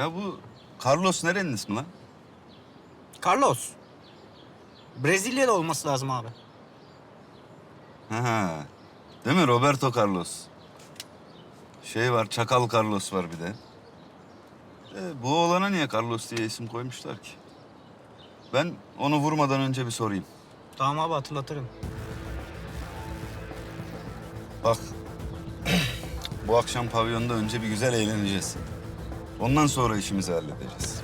Ya bu Carlos nerenin ismi lan? Carlos. Brezilyalı olması lazım abi. Ha, değil mi Roberto Carlos? Şey var, Çakal Carlos var bir de. E, bu oğlana niye Carlos diye isim koymuşlar ki? Ben onu vurmadan önce bir sorayım. Tamam abi hatırlatırım. Bak, bu akşam pavyonda önce bir güzel eğleneceğiz. Ondan sonra işimizi halledeceğiz.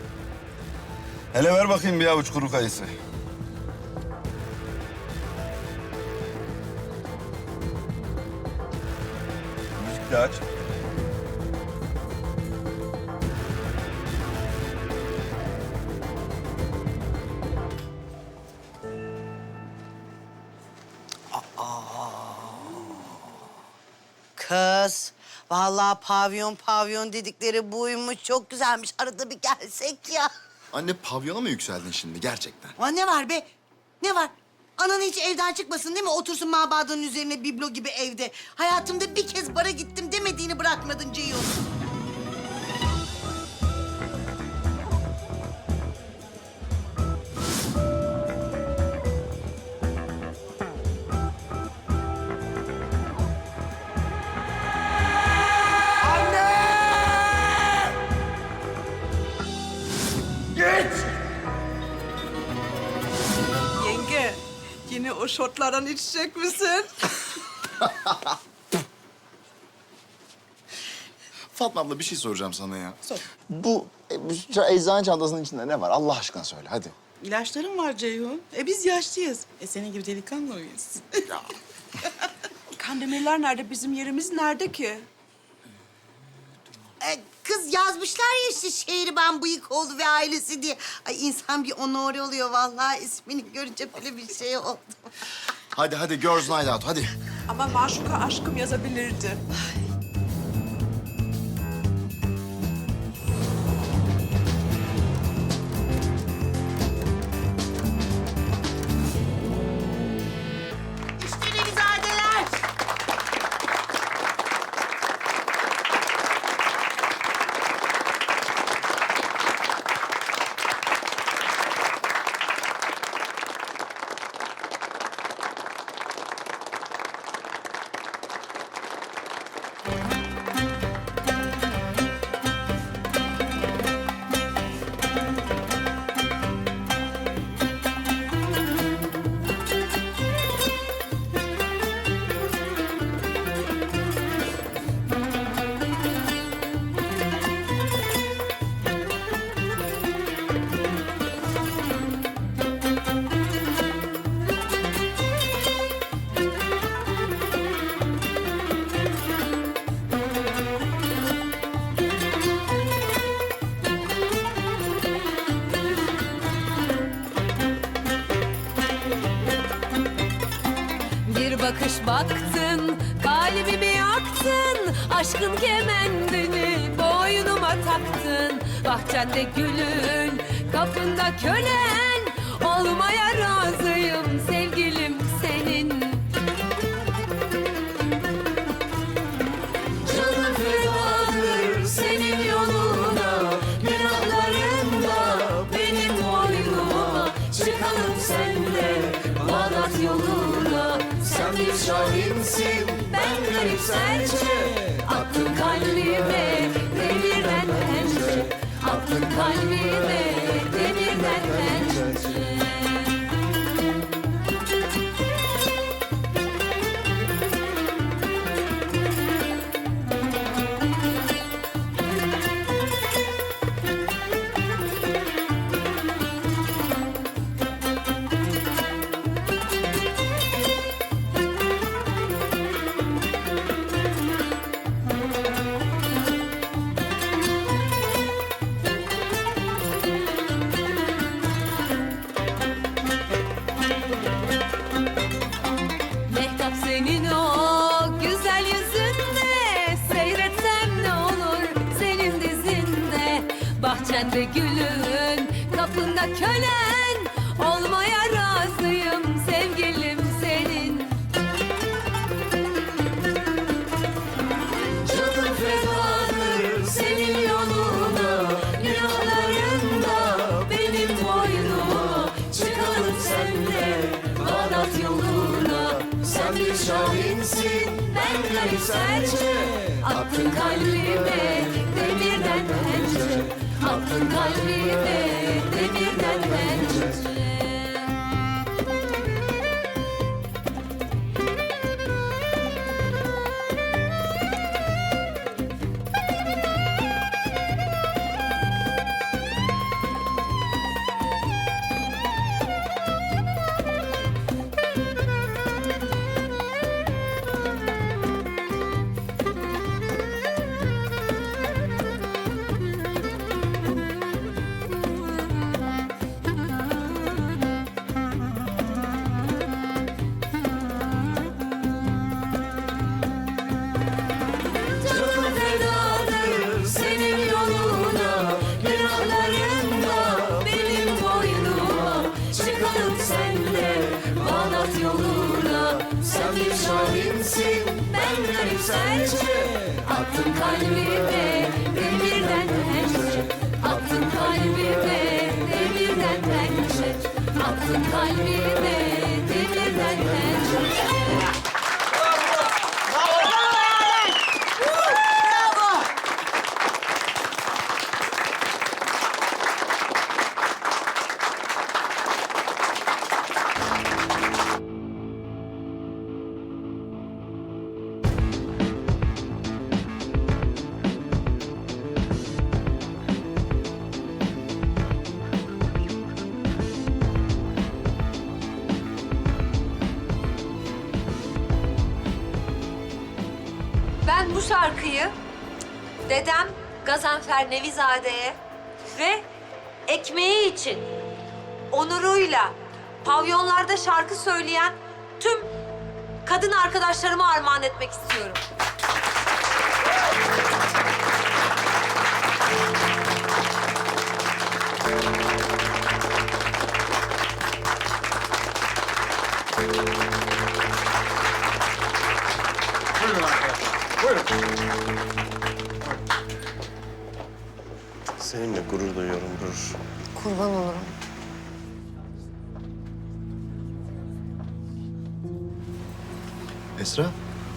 Hele ver bakayım bir avuç kuru kayısı. Müzik de aç. Kız, vallahi pavyon pavyon dedikleri buymuş. Çok güzelmiş. Arada bir gelsek ya. Anne pavyona mı yükseldin şimdi gerçekten? Aa, ne var be? Ne var? Anan hiç evden çıkmasın değil mi? Otursun mabadının üzerine biblo gibi evde. Hayatımda bir kez bara gittim demediğini bırakmadın Ceyhun. O şortlardan içecek misin? Fatma abla bir şey soracağım sana ya. Bu, e, bu eczane çantasının içinde ne var? Allah aşkına söyle hadi. İlaçlarım var Ceyhun. E biz yaşlıyız. E senin gibi delikanlı mıyız? Kandemirler nerede? Bizim yerimiz nerede ki? Ee, kız yazmışlar ya işte Şehriban Bıyıkoğlu ve ailesi diye. Ay insan bir onore oluyor vallahi ismini görünce böyle bir şey oldu. Hadi hadi Girls Night Out hadi. Ama Maşuka aşkım yazabilirdi. Bir bakış baktın, kalbimi yaktın Aşkın kemendini boynuma taktın. Bahçende gülün, kapında kölen Olmaya razıyım sevgilim şahinsin. Ben garip serçe. Aklın kalbime demirden pençe. Aklın kalbime demirden pençe sen de gülün kapında kölen olmaya razıyım sevgilim senin. Canım fedadır senin yoluna günahların da benim boynuma. Çıkalım senle Bağdat yoluna. Sen bir şahinsin ben garip serçe attın kalbime demirden pençe. Attın kalbime Sen bir şahinsin ben garip serçe. Attın kalbime demirden pençe. Attın kalbime demirden pençe. Attın kalbime bu şarkıyı dedem Gazanfer Nevizade'ye ve ekmeği için onuruyla pavyonlarda şarkı söyleyen tüm kadın arkadaşlarıma armağan etmek istiyorum. Seninle gurur duyuyorum, gurur. Kurban olurum. Esra,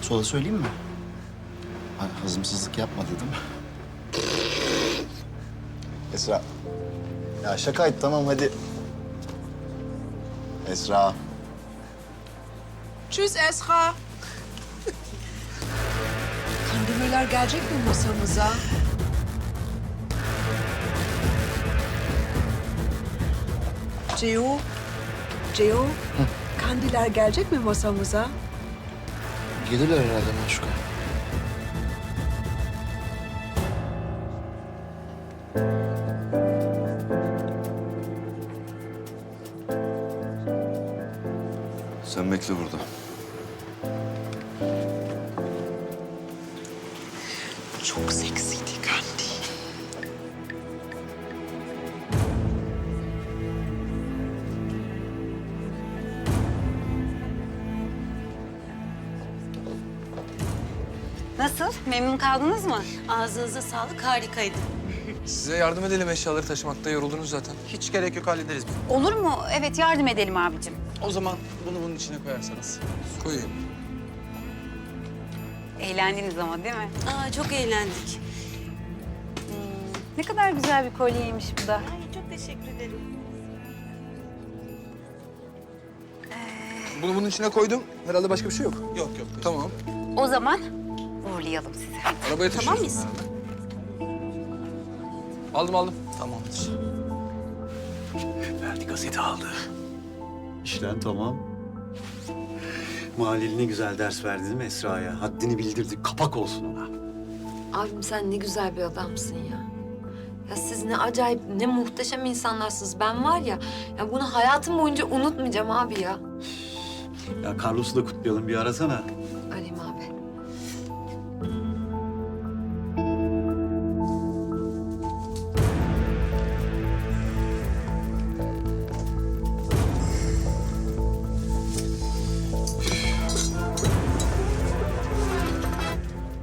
sola söyleyeyim mi? Ha, hazımsızlık yapma dedim. Esra. Ya şakaydı tamam hadi. Esra. Tschüss Esra. Kandemirler gelecek mi masamıza? Ceo, Ceo, kandiller gelecek mi masamıza? Gelirler herhalde Maşuka. Sen bekle burada. Nasıl? Memnun kaldınız mı? Ağzınıza sağlık harikaydı. Size yardım edelim eşyaları taşımakta yoruldunuz zaten. Hiç gerek yok hallederiz biz. Olur mu? Evet yardım edelim abicim. O zaman bunu bunun içine koyarsanız. Koyayım. Eğlendiniz ama değil mi? Aa çok eğlendik. Ne kadar güzel bir kolyeymiş bu da. Ay çok teşekkür ederim. Bunu bunun içine koydum. Herhalde başka bir şey yok. Yok yok. Tamam. O zaman uğurlayalım sizi. Arabaya. Tamam mıyız? herhalde. Aldım aldım. Tamamdır. Verdi gazete aldı. İşten tamam. Mahalleli ne güzel ders verdi değil mi Esra'ya? Haddini bildirdik. Kapak olsun ona. Abim sen ne güzel bir adamsın ya. Ya siz ne acayip, ne muhteşem insanlarsınız. Ben var ya, ya bunu hayatım boyunca unutmayacağım abi ya. Ya Carlos'u da kutlayalım bir arasana.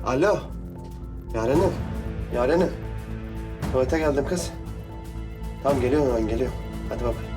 Alo. Yarenim. Yarenim. Tuvalete geldim kız. Tamam geliyorum ben geliyorum. Hadi baba.